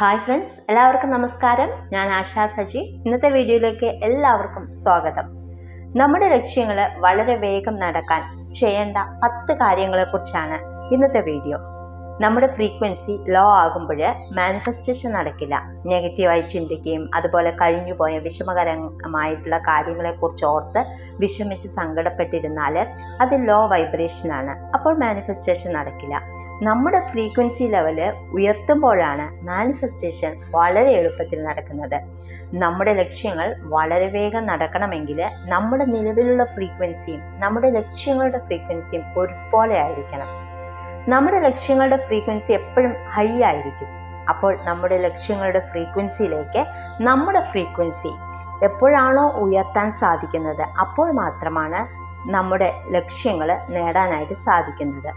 Hi friends എല്ലാവർക്കും നമസ്കാരം. ഞാൻ ആശാ സജി. ഇന്നത്തെ വീഡിയോയിലേക്ക് എല്ലാവർക്കും സ്വാഗതം. നമ്മുടെ ലക്ഷ്യങ്ങൾ വളരെ വേഗം നടക്കാൻ ചെയ്യേണ്ട പത്ത് കാര്യങ്ങളെക്കുറിച്ചാണ് ഇന്നത്തെ വീഡിയോ. നമ്മുടെ ഫ്രീക്വൻസി ലോ ആകുമ്പോൾ മാനിഫെസ്റ്റേഷൻ നടക്കില്ല. നെഗറ്റീവായി ചിന്തിക്കുകയും അതുപോലെ കഴിഞ്ഞുപോയ വിഷമകരമായിട്ടുള്ള കാര്യങ്ങളെക്കുറിച്ച് ഓർത്ത് വിഷമിച്ച് സങ്കടപ്പെട്ടിരുന്നാൽ അത് ലോ വൈബ്രേഷനാണ് അപ്പോൾ മാനിഫെസ്റ്റേഷൻ നടക്കില്ല. നമ്മുടെ ഫ്രീക്വൻസി ലെവൽ ഉയർത്തുമ്പോഴാണ് മാനിഫെസ്റ്റേഷൻ വളരെ എളുപ്പത്തിൽ നടക്കുന്നത്. നമ്മുടെ ലക്ഷ്യങ്ങൾ വളരെ വേഗം നടക്കണമെങ്കിൽ നമ്മുടെ നിലവിലുള്ള ഫ്രീക്വൻസിയും നമ്മുടെ ലക്ഷ്യങ്ങളുടെ ഫ്രീക്വൻസിയും ഒരുപോലെ ആയിരിക്കണം. നമ്മുടെ ലക്ഷ്യങ്ങളുടെ ഫ്രീക്വൻസി എപ്പോഴും ഹൈ ആയിരിക്കും. അപ്പോൾ നമ്മുടെ ലക്ഷ്യങ്ങളുടെ ഫ്രീക്വൻസിയിലേക്ക് നമ്മുടെ ഫ്രീക്വൻസി എപ്പോഴാണോ ഉയർത്താൻ സാധിക്കുന്നത് അപ്പോൾ മാത്രമാണ് നമ്മുടെ ലക്ഷ്യങ്ങൾ നേടാനായിട്ട് സാധിക്കുന്നത്.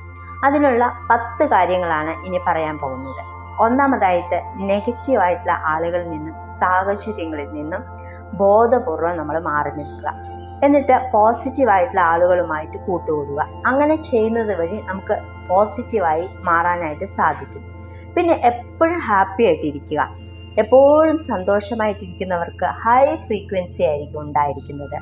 അതിനുള്ള പത്ത് കാര്യങ്ങളാണ് ഇനി പറയാൻ പോകുന്നത്. ഒന്നാമതായിട്ട് നെഗറ്റീവായിട്ടുള്ള ആളുകളിൽ നിന്നും സാഹചര്യങ്ങളിൽ നിന്നും ബോധപൂർവം നമ്മൾ മാറി നിൽക്കുക. എന്നിട്ട് പോസിറ്റീവായിട്ടുള്ള ആളുകളുമായിട്ട് കൂട്ടുകൂടുക. അങ്ങനെ ചെയ്യുന്നത് വഴി നമുക്ക് പോസിറ്റീവായി മാറാനായിട്ട് സാധിക്കും. പിന്നെ എപ്പോഴും ഹാപ്പി ആയിട്ടിരിക്കുക. എപ്പോഴും സന്തോഷമായിട്ടിരിക്കുന്നവർക്ക് ഹൈ ഫ്രീക്വൻസി ആയിരിക്കും ഉണ്ടായിരിക്കുന്നത്.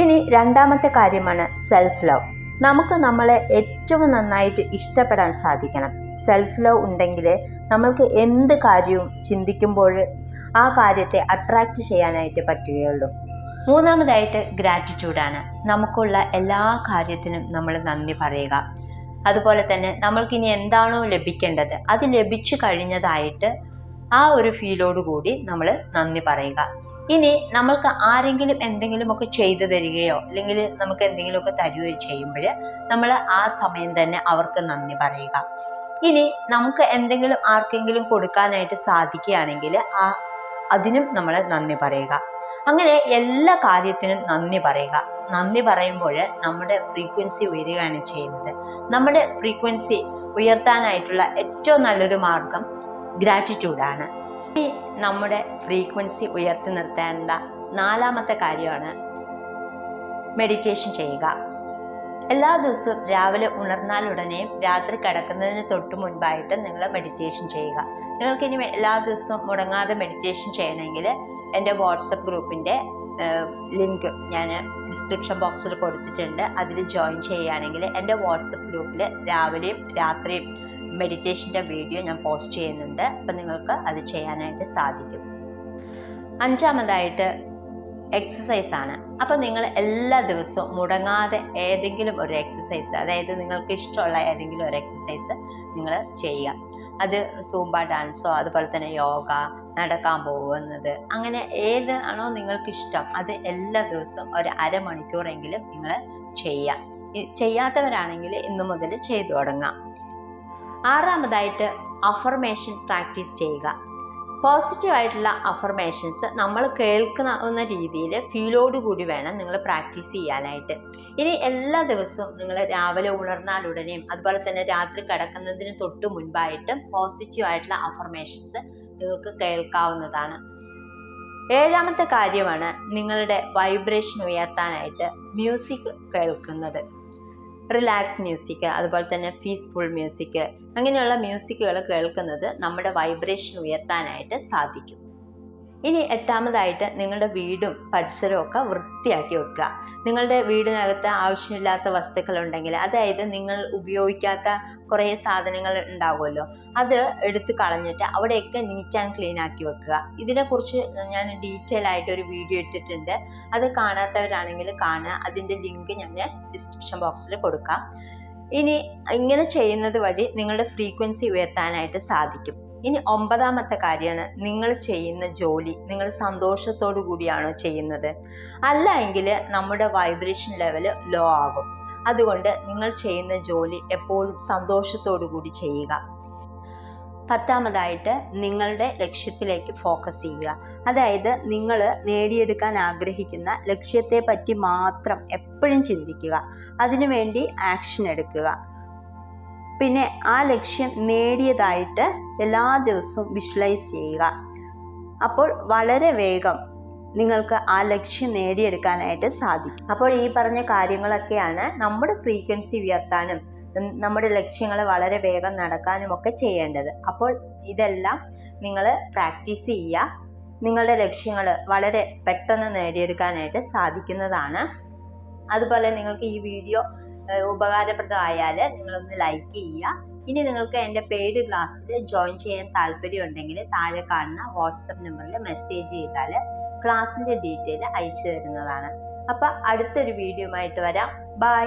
ഇനി രണ്ടാമത്തെ കാര്യമാണ് സെൽഫ് ലവ് നമുക്ക് നമ്മളെ ഏറ്റവും നന്നായിട്ട് ഇഷ്ടപ്പെടാൻ സാധിക്കണം. സെൽഫ് ലവ് ഉണ്ടെങ്കിൽ നമ്മൾക്ക് എന്ത് കാര്യവും ചിന്തിക്കുമ്പോൾ ആ കാര്യത്തെ അട്രാക്റ്റ് ചെയ്യാനായിട്ട് പറ്റുകയുള്ളൂ. മൂന്നാമതായിട്ട് ഗ്രാറ്റിറ്റ്യൂഡാണ് നമുക്കുള്ള എല്ലാ കാര്യത്തിനും നമ്മൾ നന്ദി പറയുക. അതുപോലെ തന്നെ നമ്മൾക്കിനി എന്താണോ ലഭിക്കേണ്ടത് അത് ലഭിച്ചു കഴിഞ്ഞതായിട്ട് ആ ഒരു ഫീലോട് കൂടി നമ്മൾ നന്ദി പറയുക. ഇനി നമ്മൾക്ക് ആരെങ്കിലും എന്തെങ്കിലുമൊക്കെ ചെയ്തു തരികയോ അല്ലെങ്കിൽ നമുക്ക് എന്തെങ്കിലുമൊക്കെ തരികയോ ചെയ്യുമ്പോൾ നമ്മൾ ആ സമയം തന്നെ അവർക്ക് നന്ദി പറയുക. ഇനി നമുക്ക് എന്തെങ്കിലും ആർക്കെങ്കിലും കൊടുക്കാനായിട്ട് സാധിക്കുകയാണെങ്കിൽ ആ അതിനും നമ്മൾ നന്ദി പറയുക. അങ്ങനെ എല്ലാ കാര്യത്തിനും നന്ദി പറയുക. നന്ദി പറയുമ്പോൾ നമ്മുടെ ഫ്രീക്വൻസി ഉയരുകയാണ് ചെയ്യുന്നത്. നമ്മുടെ ഫ്രീക്വൻസി ഉയർത്താനായിട്ടുള്ള ഏറ്റവും നല്ലൊരു മാർഗം ഗ്രാറ്റിറ്റ്യൂഡാണ് ഇനി നമ്മുടെ ഫ്രീക്വൻസി ഉയർത്തി നിർത്തേണ്ട നാലാമത്തെ കാര്യമാണ് മെഡിറ്റേഷൻ ചെയ്യുക. എല്ലാ ദിവസവും രാവിലെ ഉണർന്നാലുടനെയും രാത്രി കിടക്കുന്നതിന് തൊട്ട് മുൻപായിട്ട് നിങ്ങൾ മെഡിറ്റേഷൻ ചെയ്യുക. നിങ്ങൾക്ക് ഇനി എല്ലാ ദിവസവും മുടങ്ങാതെ മെഡിറ്റേഷൻ ചെയ്യണമെങ്കിൽ എന്റെ വാട്സപ്പ് ഗ്രൂപ്പിന്റെ ലിങ്ക് ഞാൻ ഡിസ്ക്രിപ്ഷൻ ബോക്സിൽ കൊടുത്തിട്ടുണ്ട്. അതിൽ ജോയിൻ ചെയ്യുകയാണെങ്കിൽ എന്റെ വാട്സപ്പ് ഗ്രൂപ്പിൽ രാവിലെയും രാത്രിയും മെഡിറ്റേഷന്റെ വീഡിയോ ഞാൻ പോസ്റ്റ് ചെയ്യുന്നുണ്ട്. അപ്പം നിങ്ങൾക്ക് അത് ചെയ്യാനായിട്ട് സാധിക്കും. അഞ്ചാമതായിട്ട് എക്സസൈസ് ആണ്. അപ്പോൾ നിങ്ങൾ എല്ലാ ദിവസവും മുടങ്ങാതെ ഏതെങ്കിലും ഒരു എക്സസൈസ് അതായത് നിങ്ങൾക്ക് ഇഷ്ടമുള്ള ഏതെങ്കിലും ഒരു എക്സസൈസ് നിങ്ങൾ ചെയ്യുക. അത് സൂംബ ഡാൻസോ അതുപോലെ തന്നെ യോഗ നടക്കാൻ പോകുന്നത് അങ്ങനെ ഏതാണോ നിങ്ങൾക്ക് ഇഷ്ടം അത് എല്ലാ ദിവസവും ഒരു അരമണിക്കൂറെങ്കിലും നിങ്ങൾ ചെയ്യാം ചെയ്യാത്തവരാണെങ്കിൽ ഇന്നു മുതൽ ചെയ്തു തുടങ്ങാം. ആറാമതായിട്ട് അഫർമേഷൻ പ്രാക്ടീസ് ചെയ്യുക. പോസിറ്റീവ് ആയിട്ടുള്ള അഫർമേഷൻസ് നമ്മൾ കേൾക്കുന്ന രീതിയിൽ ഫീലോട് കൂടി വേണം നിങ്ങൾ പ്രാക്ടീസ് ചെയ്യാനായിട്ട്. ഇനി എല്ലാ ദിവസവും നിങ്ങൾ രാവിലെ ഉണർന്നാലുടനെയും അതുപോലെ തന്നെ രാത്രി കിടക്കുന്നതിന് തൊട്ട് മുൻപായിട്ടും പോസിറ്റീവ് ആയിട്ടുള്ള അഫർമേഷൻസ് നിങ്ങൾക്ക് കേൾക്കാവുന്നതാണ്. ഏഴാമത്തെ കാര്യമാണ് നിങ്ങളുടെ വൈബ്രേഷൻ ഉയർത്താനായിട്ട് മ്യൂസിക് കേൾക്കുന്നത്. റിലാക്സ് മ്യൂസിക് അതുപോലെ തന്നെ പീസ്ഫുൾ മ്യൂസിക് അങ്ങനെയുള്ള മ്യൂസിക്കുകൾ കേൾക്കുന്നത് നമ്മുടെ വൈബ്രേഷൻ ഉയർത്താനായിട്ട് സാധിക്കും. ഇനി എട്ടാമതായിട്ട് നിങ്ങളുടെ വീടും പരിസരവും ഒക്കെ വൃത്തിയാക്കി വെക്കുക. നിങ്ങളുടെ വീടിനകത്ത് ആവശ്യമില്ലാത്ത വസ്തുക്കൾ ഉണ്ടെങ്കിൽ അതായത് നിങ്ങൾ ഉപയോഗിക്കാത്ത കുറേ സാധനങ്ങൾ ഉണ്ടാവുമല്ലോ അത് എടുത്ത് കളഞ്ഞിട്ട് അവിടെയൊക്കെ നീറ്റ് ആൻഡ് ക്ലീൻ ആക്കി വെക്കുക. ഇതിനെക്കുറിച്ച് ഞാൻ ഡീറ്റെയിൽ ആയിട്ട് ഒരു വീഡിയോ ഇട്ടിട്ടുണ്ട്. അത് കാണാത്തവരാണെങ്കിൽ കാണുക. അതിന്റെ ലിങ്ക് ഞാൻ ഡിസ്ക്രിപ്ഷൻ ബോക്സിൽ കൊടുക്കാം. ഇനി ഇങ്ങനെ ചെയ്യുന്നത് വഴി നിങ്ങളുടെ ഫ്രീക്വൻസി ഉയർത്താനായിട്ട് സാധിക്കും. ഇനി ഒമ്പതാമത്തെ കാര്യമാണ് നിങ്ങൾ ചെയ്യുന്ന ജോലി. നിങ്ങൾ സന്തോഷത്തോടു കൂടിയാണോ ചെയ്യുന്നത്? അല്ല എങ്കിൽ നമ്മുടെ വൈബ്രേഷൻ ലെവൽ ലോ ആകും. അതുകൊണ്ട് നിങ്ങൾ ചെയ്യുന്ന ജോലി എപ്പോഴും സന്തോഷത്തോടു കൂടി ചെയ്യുക. പത്താമതായിട്ട് നിങ്ങളുടെ ലക്ഷ്യത്തിലേക്ക് ഫോക്കസ് ചെയ്യുക. അതായത് നിങ്ങൾ നേടിയെടുക്കാൻ ആഗ്രഹിക്കുന്ന ലക്ഷ്യത്തെ പറ്റി മാത്രം എപ്പോഴും ചിന്തിക്കുക. അതിനുവേണ്ടി ആക്ഷൻ എടുക്കുക. പിന്നെ ആ ലക്ഷ്യം നേടിയതായിട്ട് എല്ലാ ദിവസവും വിഷ്വലൈസ് ചെയ്യുക. അപ്പോൾ വളരെ വേഗം നിങ്ങൾക്ക് ആ ലക്ഷ്യം നേടിയെടുക്കാനായിട്ട് സാധിക്കും. അപ്പോൾ ഈ പറഞ്ഞ കാര്യങ്ങളൊക്കെയാണ് നമ്മുടെ ഫ്രീക്വൻസി ഉയർത്താനും നമ്മുടെ ലക്ഷ്യങ്ങൾ വളരെ വേഗം നടക്കാനും ഒക്കെ ചെയ്യേണ്ടത്. അപ്പോൾ ഇതെല്ലാം നിങ്ങൾ പ്രാക്ടീസ് ചെയ്യുക. നിങ്ങളുടെ ലക്ഷ്യങ്ങൾ വളരെ പെട്ടെന്ന് നേടിയെടുക്കാനായിട്ട് സാധിക്കുന്നതാണ്. അതുപോലെ നിങ്ങൾക്ക് ഈ വീഡിയോ ഉപകാരപ്രദമായാൽ നിങ്ങളൊന്ന് ലൈക്ക് ചെയ്യുക. ഇനി നിങ്ങൾക്ക് എന്റെ പെയ്ഡ് ക്ലാസ്സിൽ ജോയിൻ ചെയ്യാൻ താല്പര്യമുണ്ടെങ്കിൽ താഴെ കാണുന്ന വാട്സപ്പ് നമ്പറിൽ മെസ്സേജ് ചെയ്താൽ ക്ലാസ്സിന്റെ ഡീറ്റെയിൽ അയച്ചു തരുന്നതാണ്. അപ്പോൾ അടുത്തൊരു വീഡിയോ ആയിട്ട് വരാം. ബൈ